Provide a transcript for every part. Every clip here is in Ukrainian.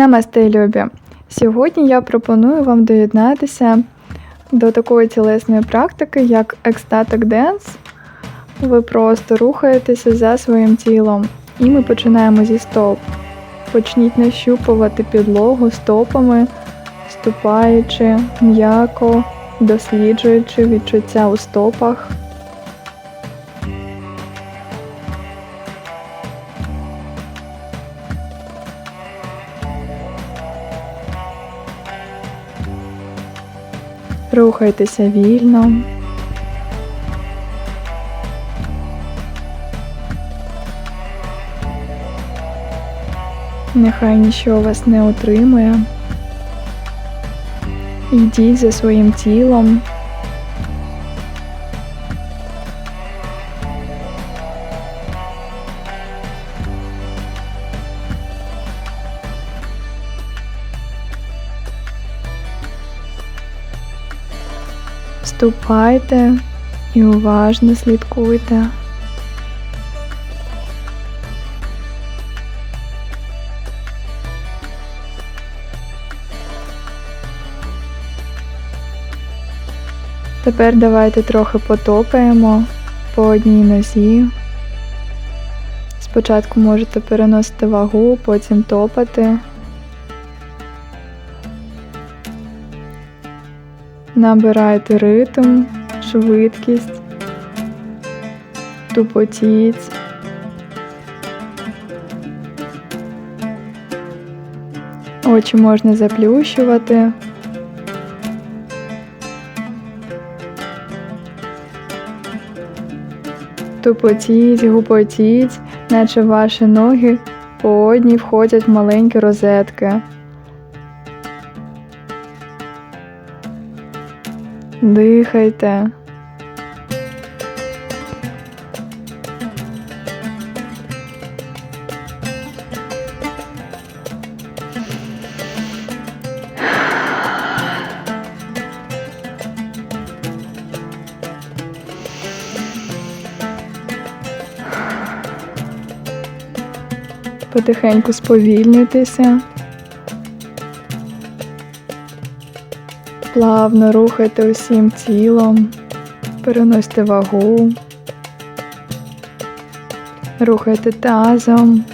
Намасте, любі! Сьогодні я пропоную вам доєднатися до такої тілесної практики, як екстатик денс. Ви просто рухаєтеся за своїм тілом. І ми починаємо зі стоп. Почніть нащупувати підлогу стопами, ступаючи м'яко, досліджуючи відчуття у стопах. Рухайтеся вільно. Нехай нічого вас не утримує. Йдіть за своїм тілом. Ступайте і уважно слідкуйте. Тепер давайте трохи потопаємо по одній нозі. Спочатку можете переносити вагу, потім топати. Набирайте ритм, швидкість, тупотіть. Очі можна заплющувати. Тупотіть, гупотіть, наче ваші ноги по одній входять в маленькі розетки. Дихайте. Потихеньку сповільнюйтеся. Плавно рухайте усім тілом, переносьте вагу, рухайте тазом,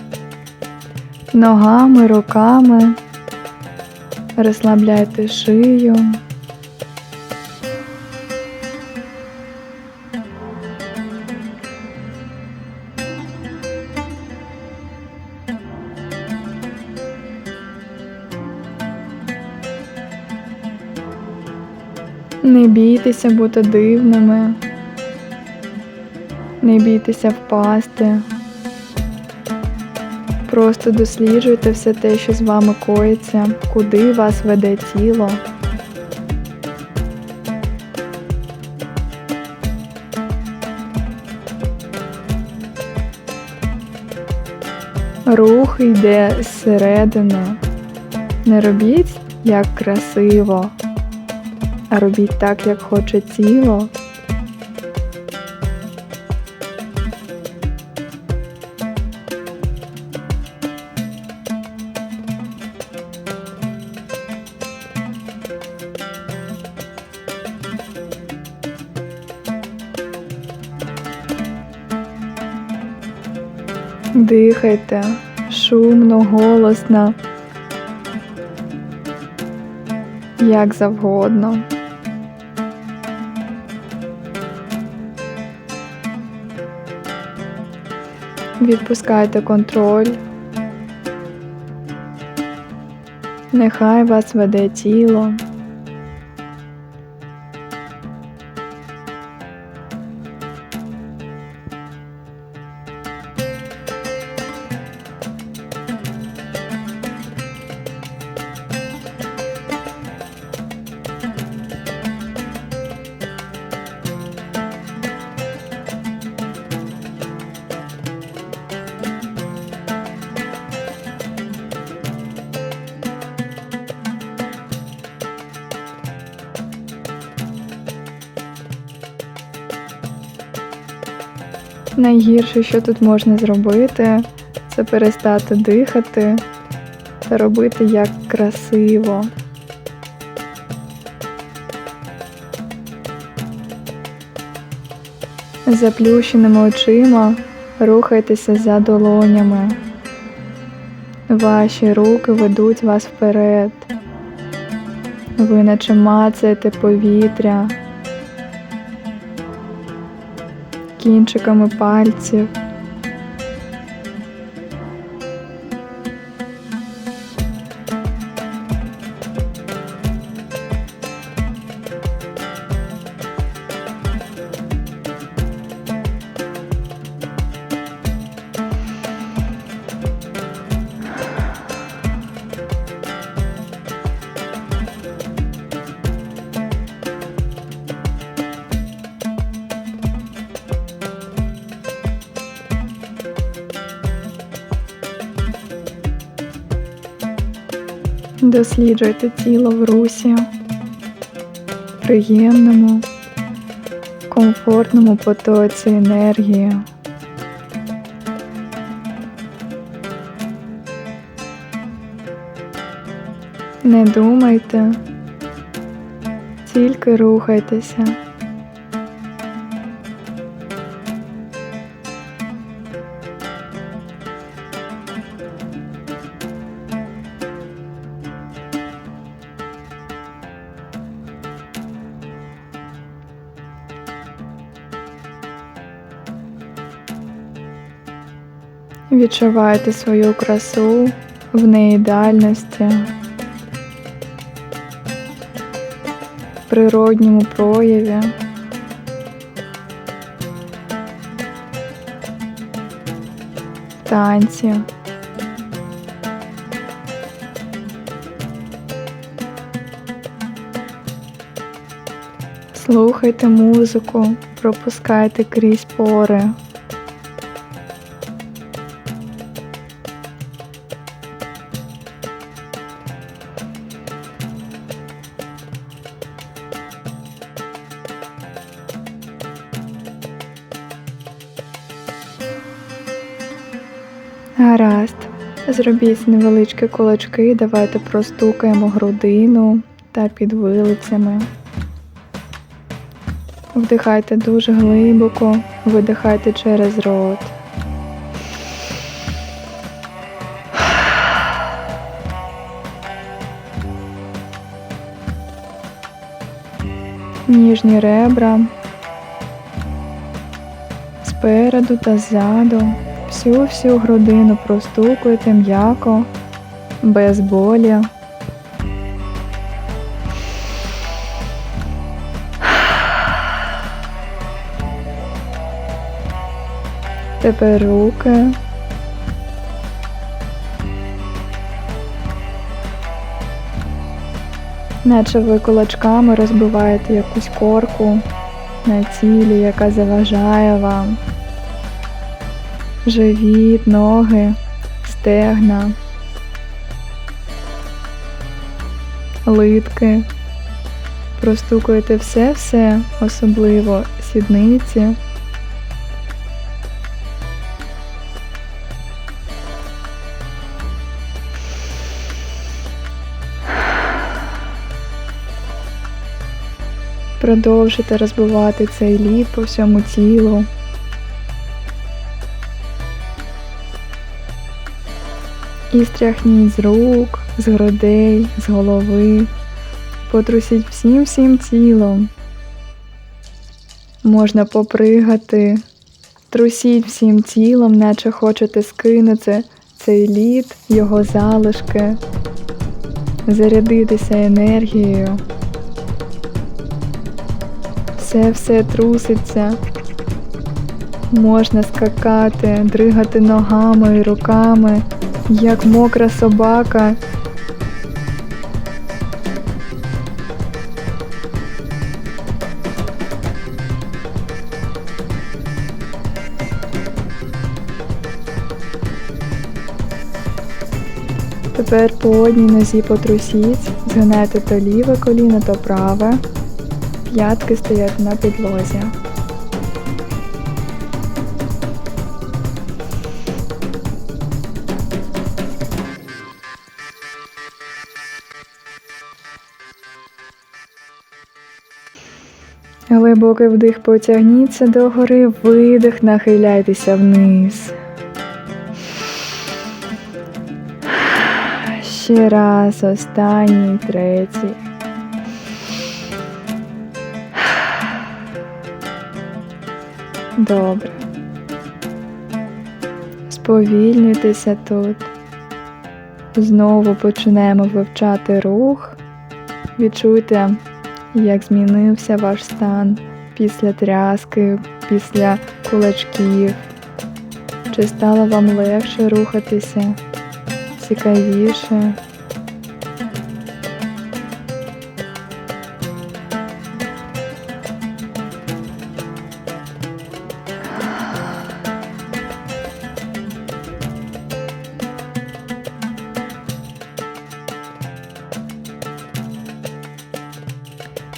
ногами, руками, розслабляйте шию. Не бійтеся бути дивними, не бійтеся впасти. Просто досліджуйте все те, що з вами коїться, куди вас веде тіло. Рух йде зсередини. Не робіть як красиво, робіть так, як хоче тіло. Дихайте шумно, голосно, як завгодно. Відпускайте контроль. Нехай вас веде тіло. Найгірше, що тут можна зробити, це перестати дихати та робити як красиво. Заплющеними очима рухайтеся за долонями. Ваші руки ведуть вас вперед. Ви наче мацаєте повітря кінчиками пальців. Досліджуйте тіло в русі, приємному, комфортному потоці енергії. Не думайте, тільки рухайтеся. Відчувайте свою красу в неідеальності, в природньому прояві. Танці. Слухайте музику, пропускайте крізь пори. Зробіть невеличкі кулачки, давайте простукаємо грудину та під вилицями. Вдихайте дуже глибоко, видихайте через рот. Ніжні ребра спереду та ззаду. Всю всю грудину простукуйте м'яко, без болі. Тепер руки. Наче ви кулачками розбиваєте якусь корку на тілі, яка заважає вам. Живіт, ноги, стегна, литки. Простукуєте все-все, особливо сідниці. Продовжуйте розбивати цей лід по всьому тілу. І стряхніть з рук, з грудей, з голови. Потрусіть всім всім тілом. Можна попригати. Трусіть всім тілом, наче хочете скинути цей лід, його залишки, зарядитися енергією. Все все труситься. Можна скакати, дригати ногами і руками, як мокра собака. Тепер по одній нозі потрусіть, згинайте то ліве коліно, то праве. П'ятки стоять на підлозі. Глибокий вдих потягніться догори, видих, нахиляйтеся вниз. Ще раз, останній, третій. Добре. Сповільнюйтеся тут. Знову почнемо вивчати рух. Відчуйте, як змінився ваш стан після тряски, після кулачків. Чи стало вам легше рухатися, цікавіше?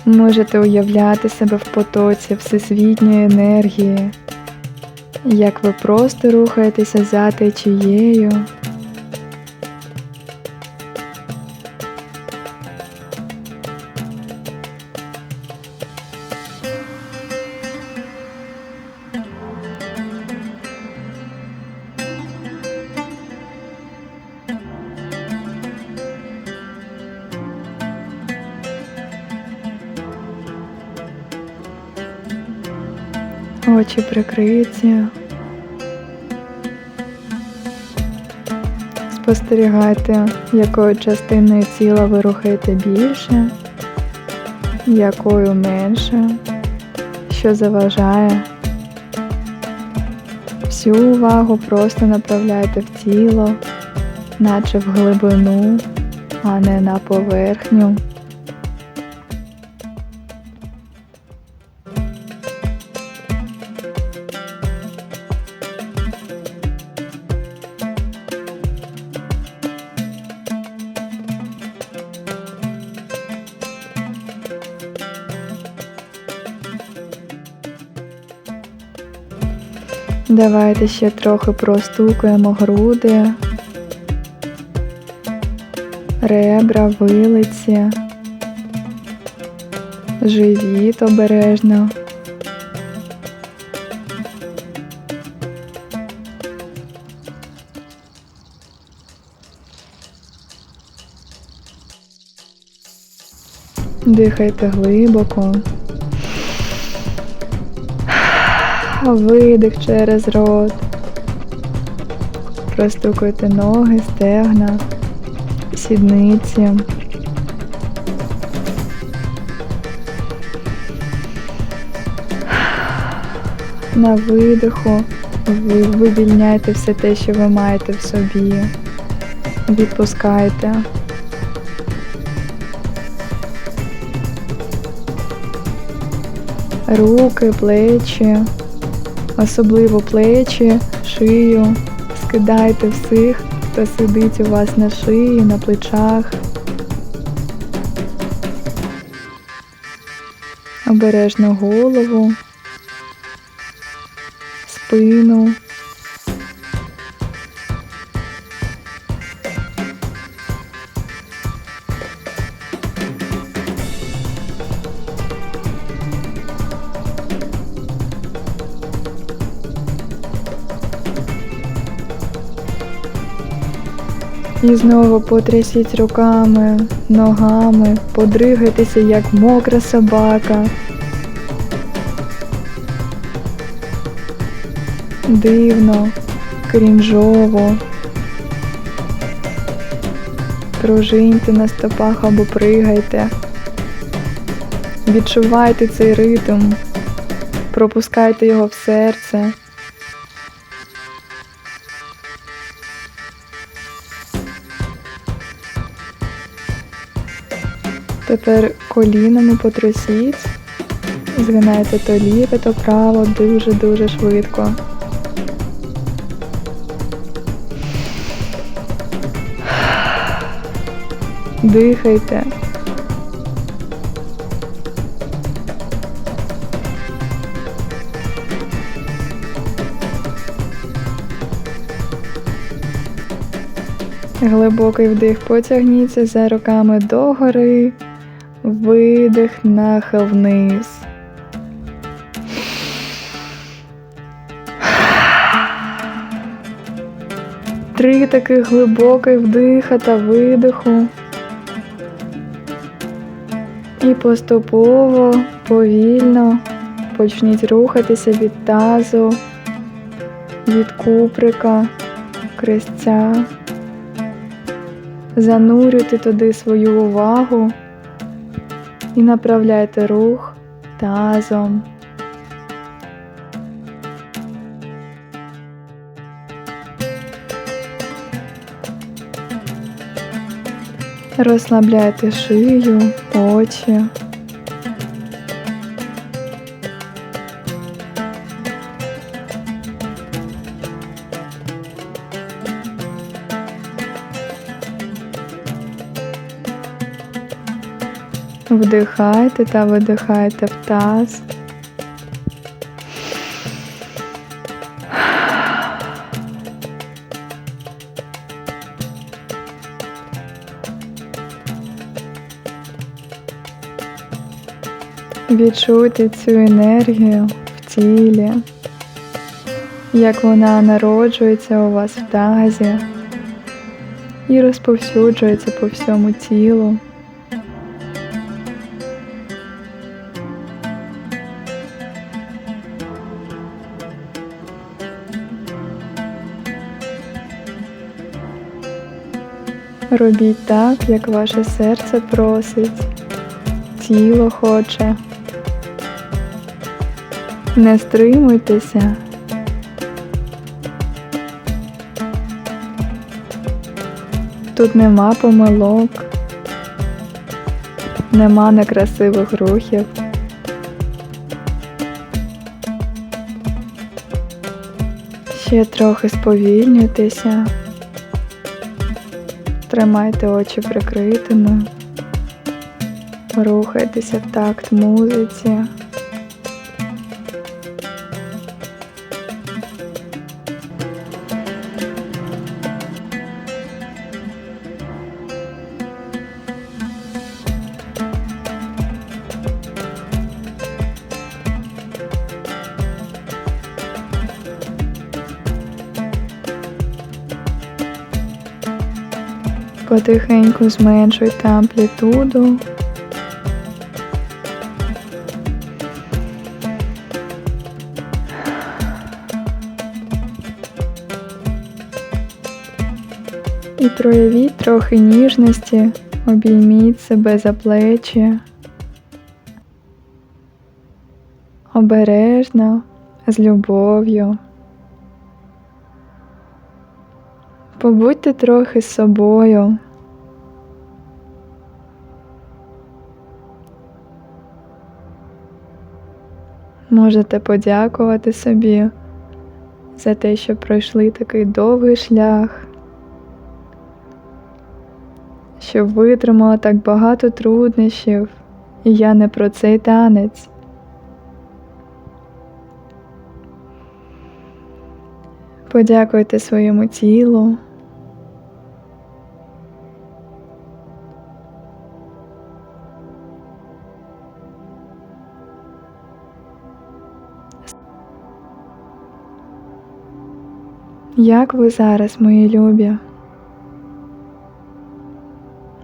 Можете уявляти себе в потоці всесвітньої енергії, як ви просто рухаєтеся за течією. Очі прикриті. Спостерігайте, якою частиною тіла ви рухаєте більше, якою менше, що заважає. Всю увагу просто направляйте в тіло, наче в глибину, а не на поверхню. Давайте ще трохи простукаємо груди, ребра, вилиці, живіт обережно. Дихайте глибоко. Видих через рот. Простукуйте ноги, стегна, сідниці. На видиху ви вивільняйте все те, що ви маєте в собі. Відпускайте. Руки, плечі особливо плечі, шию. Скидайте всіх, хто сидить у вас на шиї, на плечах. Обережно голову, спину. І знову потрясіть руками, ногами, подригайтеся, як мокра собака. Дивно, крінжово. Пружиньте на стопах або пригайте. Відчувайте цей ритм, пропускайте його в серце. Тепер колінами потрясіть, згинайте то ліве, то право дуже-дуже швидко. Дихайте. Глибокий вдих, потягніться за руками догори, Видих, нахил вниз. Три таких глибоких вдиха та видиху. І поступово, повільно почніть рухатися від тазу, від куприка, крестця. Занурюйте туди свою увагу і направляйте рух тазом. Розслабляйте шию, очі. Вдихайте та видихайте в таз. Відчуйте цю енергію в тілі, як вона народжується у вас в тазі і розповсюджується по всьому тілу. Робіть так, як ваше серце просить, тіло хоче. Не стримуйтеся. Тут нема помилок, нема некрасивих рухів. Ще трохи сповільнюйтеся. Тримайте очі прикритими, рухайтеся в такт музиці. Потихеньку зменшуйте амплітуду. І проявіть трохи ніжності, обійміть себе за плечі. Обережно, з любов'ю. Побудьте трохи з собою. Можете подякувати собі за те, що пройшли такий довгий шлях, що витримала так багато труднощів, і я не про цей танець. Подякуйте своєму тілу. Як ви зараз, мої любі?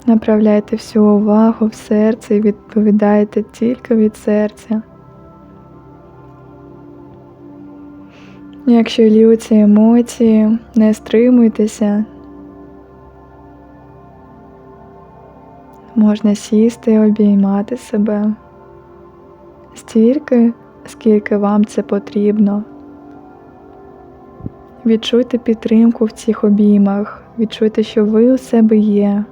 Направляйте всю увагу в серце і відповідайте тільки від серця. Якщо льються емоції, не стримуйтеся, можна сісти і обіймати себе стільки, скільки вам це потрібно. Відчуйте підтримку в цих обіймах, відчуйте, що ви у себе є.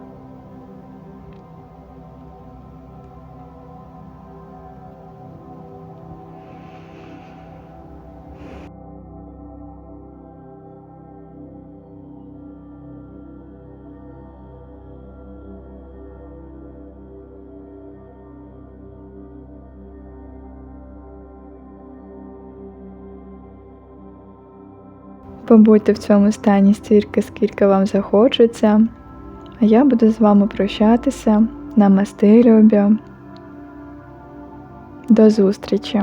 Побудьте в цьому стані стільки, скільки вам захочеться. А я буду з вами прощатися. Намасти, любі. До зустрічі!